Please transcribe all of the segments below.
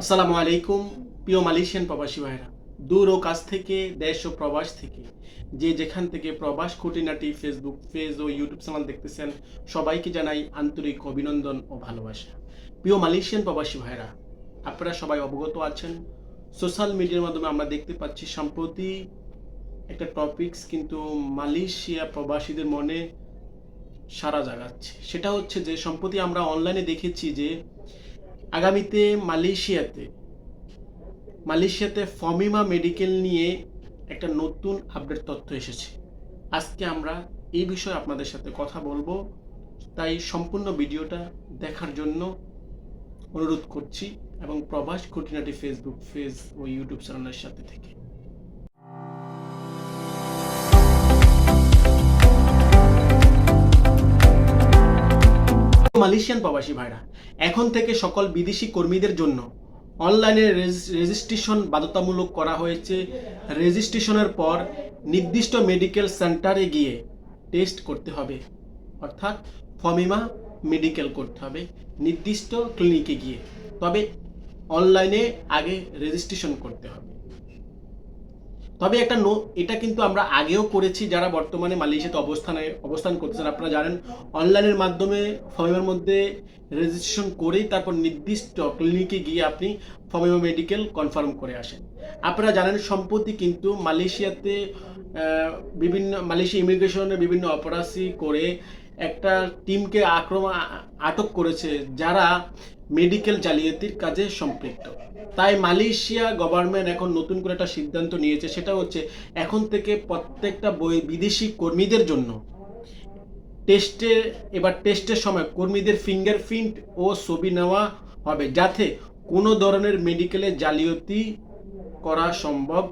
আসসালামু আলাইকুম, প্রিয় মালয়েশিয়ান প্রবাসী ভাইরা। দূর ও কাছ থেকে, দেশ ও প্রবাস থেকে যে যেখান থেকে প্রবাস খুঁটিনাটি ফেসবুক পেজ ও ইউটিউব চ্যানেল দেখতেছেন, সবাইকে জানাই আন্তরিক অভিনন্দন ও ভালোবাসা। প্রিয় মালয়েশিয়ান প্রবাসী ভাইরা, আপনারা সবাই অবগত আছেন সোশ্যাল মিডিয়ার মাধ্যমে আমরা দেখতে পাচ্ছি সম্প্রতি একটা টপিকস কিন্তু মালয়েশিয়া প্রবাসীদের মনে সারা জাগাচ্ছে। সেটা হচ্ছে যে, সম্প্রতি আমরা অনলাইনে দেখেছি যে আগামীতে মালয়েশিয়াতে মালয়েশিয়াতে ফমিমা মেডিকেল নিয়ে একটা নতুন আপডেট তথ্য এসেছে। আজকে আমরা এই বিষয়ে আপনাদের সাথে কথা বলব, তাই সম্পূর্ণ ভিডিওটা দেখার জন্য অনুরোধ করছি এবং প্রবাস খুঁটিনাটি ফেসবুক পেজ ও ইউটিউব চ্যানেলের সাথে থেকে। মালয়েশিয়ান প্রবাসী ভাইরা, এখন থেকে সকল বিদেশি কর্মীদের জন্য অনলাইনে রেজিস্ট্রেশন বাধ্যতামূলক করা হয়েছে। রেজিস্ট্রেশনের পর নির্দিষ্ট মেডিকেল সেন্টারে গিয়ে টেস্ট করতে হবে। অর্থাৎ ফমিমা মেডিকেল করতে হবে, নির্দিষ্ট ক্লিনিকে গিয়ে। তবে অনলাইনে আগে রেজিস্ট্রেশন করতে হবে। তবে একটা নো এটা কিন্তু আমরা আগেও করেছি যারা বর্তমানে মালয়েশিয়াতে অবস্থানে অবস্থান করতেছেন। আপনারা জানেন, অনলাইনের মাধ্যমে ফর্মের মধ্যে রেজিস্ট্রেশন করেই তারপর নির্দিষ্ট ক্লিনিকে গিয়ে আপনি ফর্মেমা মেডিকেল কনফার্ম করে আসেন। আপনারা জানেন, সম্প্রতি কিন্তু মালয়েশিয়াতে বিভিন্ন মালয়েশিয়া ইমিগ্রেশনের বিভিন্ন অপরাধী করে একটা টিমকে আক্রমণ আটক করেছে যারা মেডিকেল জালিয়াতির কাজে সম্পৃক্ত। তাই মালয়েশিয়া গভর্নমেন্ট এখন নতুন করে একটা সিদ্ধান্ত নিয়েছে, সেটা হচ্ছে এখন থেকে প্রত্যেকটা বই বিদেশি কর্মীদের জন্য টেস্টে, এবার টেস্টের সময় কর্মীদের ফিঙ্গারপ্রিন্ট ও ছবি নেওয়া হবে যাতে কোনো ধরনের মেডিকেলে জালিয়াতি করা সম্ভব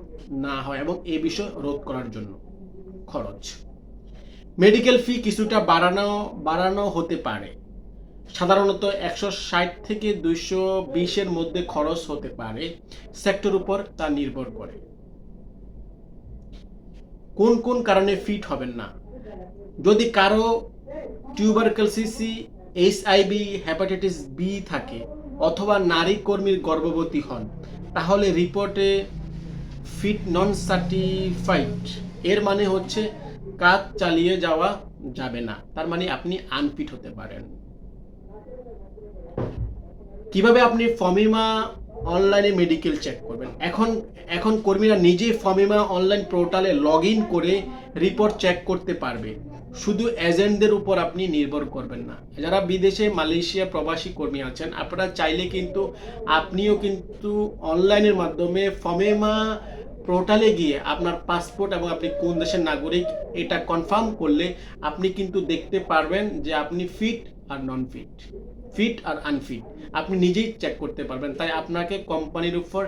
না হয় এবং এ বিষয় রোধ করার জন্য খরচ। মেডিকেল ফি কিছুটা বাড়ানো বাড়ানো হতে পারে। সাধারণত একশো ষাট থেকে দুইশো বিশের মধ্যে খরচ হতে পারে সেক্টর উপর তা নির্ভর করে। কোন কোন কারণে ফিট হবেন না? যদি কারও টিউবারকালসিসি এইচআইভি হ্যাপাটাইটিস বি থাকে অথবা নারী কর্মীর গর্ভবতী হন, তাহলে রিপোর্টে ফিট নন সার্টিফাইড এর মানে হচ্ছে কাজ চালিয়ে যাওয়া যাবে না। তার মানে আপনি আনফিট হতে পারেন। কীভাবে আপনি ফমিমা অনলাইনে মেডিকেল চেক করবেন? এখন এখন কর্মীরা নিজেই FOMEMA online portal log in করে রিপোর্ট চেক করতে পারবে। শুধু এজেন্টদের উপর আপনি নির্ভর করবেন না। যারা বিদেশে মালয়েশিয়া প্রবাসী কর্মী আছেন, আপনারা চাইলে কিন্তু আপনিও কিন্তু অনলাইনের মাধ্যমে ফমেমা পোর্টালে গিয়ে আপনার পাসপোর্ট এবং আপনি কোন দেশের নাগরিক, এটা কনফার্ম করলে আপনি কিন্তু দেখতে পারবেন যে আপনি ফিট আর নন ফিট ফিট আর আনফিট আপনি নিজেই চেক করতে পারবেন। তাই আপনাকে কোম্পানির উপর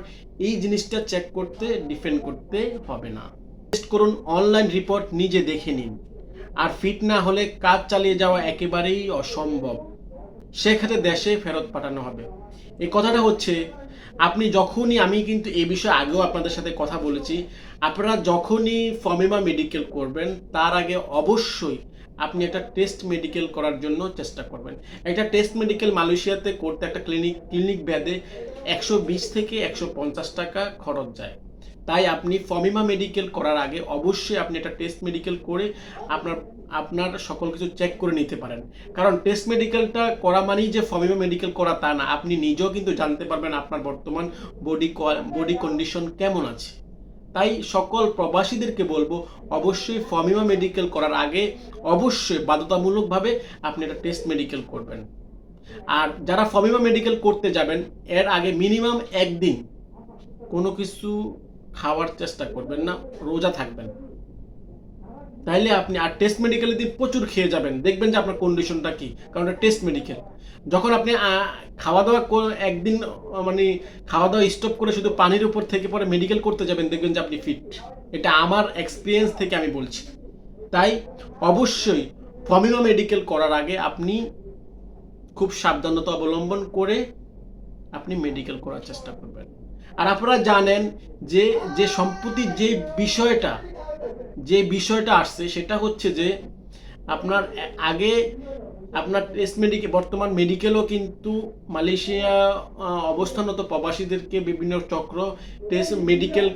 এই জিনিসটা চেক করতে ডিপেন্ড করতে হবে না। টেস্ট করুন অনলাইন রিপোর্ট নিজে দেখে নিন। আর ফিট না হলে কাজ চালিয়ে যাওয়া একেবারেই অসম্ভব। সেক্ষেত্রে দেশে ফেরত পাঠানো হবে। এই কথাটা হচ্ছে আপনি যখনই, আমি কিন্তু এই বিষয়ে আগেও আপনাদের সাথে কথা বলেছি, আপনারা যখনই ফর্মেমা মেডিকেল করবেন, তার আগে অবশ্যই আপনি একটা টেস্ট মেডিকেল করার জন্য চেষ্টা করবেন। একটা টেস্ট মেডিকেল মালয়েশিয়াতে করতে একটা ক্লিনিক ক্লিনিক ব্যাধে একশো বিশ থেকে একশো পঞ্চাশ টাকা খরচ যায়। তাই আপনি ফমিমা মেডিকেল করার আগে অবশ্যই আপনি একটা টেস্ট মেডিকেল করে আপনার আপনার সকল কিছু চেক করে নিতে পারেন। কারণ টেস্ট মেডিকেলটা করা মানেই যে ফমিমা মেডিকেল করা তা না। আপনি নিজেও কিন্তু জানতে পারবেন আপনার বর্তমান বডি বডি কন্ডিশন কেমন আছে। তাই সকল প্রবাসীদেরকে বলব, অবশ্যই ফমিমা মেডিকেল করার আগে অবশ্যই বাধ্যতামূলকভাবে আপনি একটা টেস্ট মেডিকেল করবেন। আর যারা ফমিমা মেডিকেল করতে যাবেন, এর আগে মিনিমাম একদিন কোনো কিছু খাওয়ার চেষ্টা করবেন না, রোজা থাকবেন। তাইলে আপনি আর টেস্ট মেডিকেলের দিন প্রচুর খেয়ে যাবেন। দেখবেন যে আপনার কন্ডিশনটা কি, কারণ এটা টেস্ট মেডিকেল যখন আপনি খাওয়া দাওয়া একদিন মানে খাওয়া দাওয়া স্টপ করে শুধু পানির উপর থেকে পরে মেডিকেল করতে যাবেন, দেখবেন যে আপনি ফিট এটা আমার এক্সপিরিয়েন্স থেকে আমি বলছি। তাই অবশ্যই ফমিমা মেডিকেল করার আগে আপনি খুব সাবধানতা অবলম্বন করে আপনি মেডিকেল করার চেষ্টা করবেন। আর আপনারা জানেন যে যে সম্প্রতি যে বিষয়টা যে বিষয়টা আসছে সেটা হচ্ছে যে আপনার আগে আপনার টেস্ট মেডিকে বর্তমান মেডিকেলও কিন্তু মালয়েশিয়া আহ, অবস্থানরত প্রবাসীদেরকে বিভিন্ন চক্র টেস্ট মেডিকেল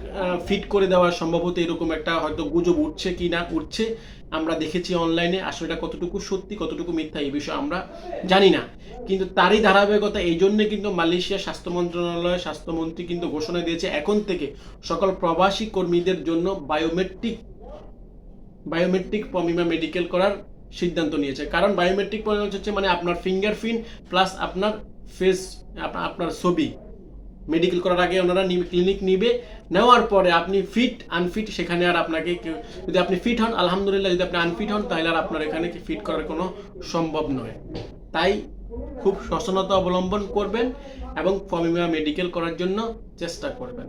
ফিট করে দেওয়া সম্ভবত এরকম একটা হয়তো গুজব উঠছে কি না উঠছে আমরা দেখেছি অনলাইনে আসলে এটা কতটুকু সত্যি কতটুকু মিথ্যা এই বিষয়ে আমরা জানি না। কিন্তু তারই ধারাবাহিকতা এই জন্য কিন্তু মালয়েশিয়া স্বাস্থ্য মন্ত্রণালয় স্বাস্থ্যমন্ত্রী কিন্তু ঘোষণা দিয়েছে এখন থেকে সকল প্রবাসী কর্মীদের জন্য বায়োমেট্রিক বায়োমেট্রিক পমিমা মেডিকেল করার সিদ্ধান্ত নিয়েছে। কারণ বায়োমেট্রিক হচ্ছে মানে আপনার ফিঙ্গারপ্রিন্ট প্লাস আপনার ফেস আপনার ছবি। মেডিকেল করার আগে ওনারা ক্লিনিক নিবে, নেওয়ার পরে আপনি ফিট আনফিট সেখানে আর আপনাকে যদি আপনি ফিট হন, আলহামদুলিল্লাহ যদি আপনি আনফিট হন, তাহলে আর আপনার এখানে ফিট করার কোনো সম্ভব নয়। তাই খুব সচেতনতা অবলম্বন করবেন এবং ফমিমা মেডিকেল করার জন্য চেষ্টা করবেন।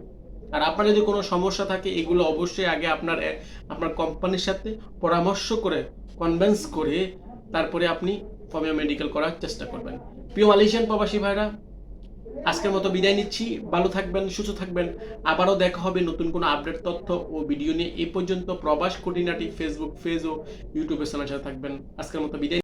আর আপনার যদি কোনো সমস্যা থাকে, এগুলো অবশ্যই আগে আপনার আপনার কোম্পানির সাথে পরামর্শ করে কনভেন্স করে তারপরে আপনি ফমিয়া মেডিকেল করার চেষ্টা করবেন। প্রিয় মালয়েশিয়ান প্রবাসী ভাইরা, আজকের মতো বিদায় নিচ্ছি। ভালো থাকবেন, সুস্থ থাকবেন। আবারও দেখা হবে নতুন কোনো আপডেট তথ্য ও ভিডিও নিয়ে। এ পর্যন্ত প্রবাস খুঁটিনাটি ফেসবুক পেজ ও ইউটিউবে চ্যানেল সাথে থাকবেন। আজকের মতো বিদায়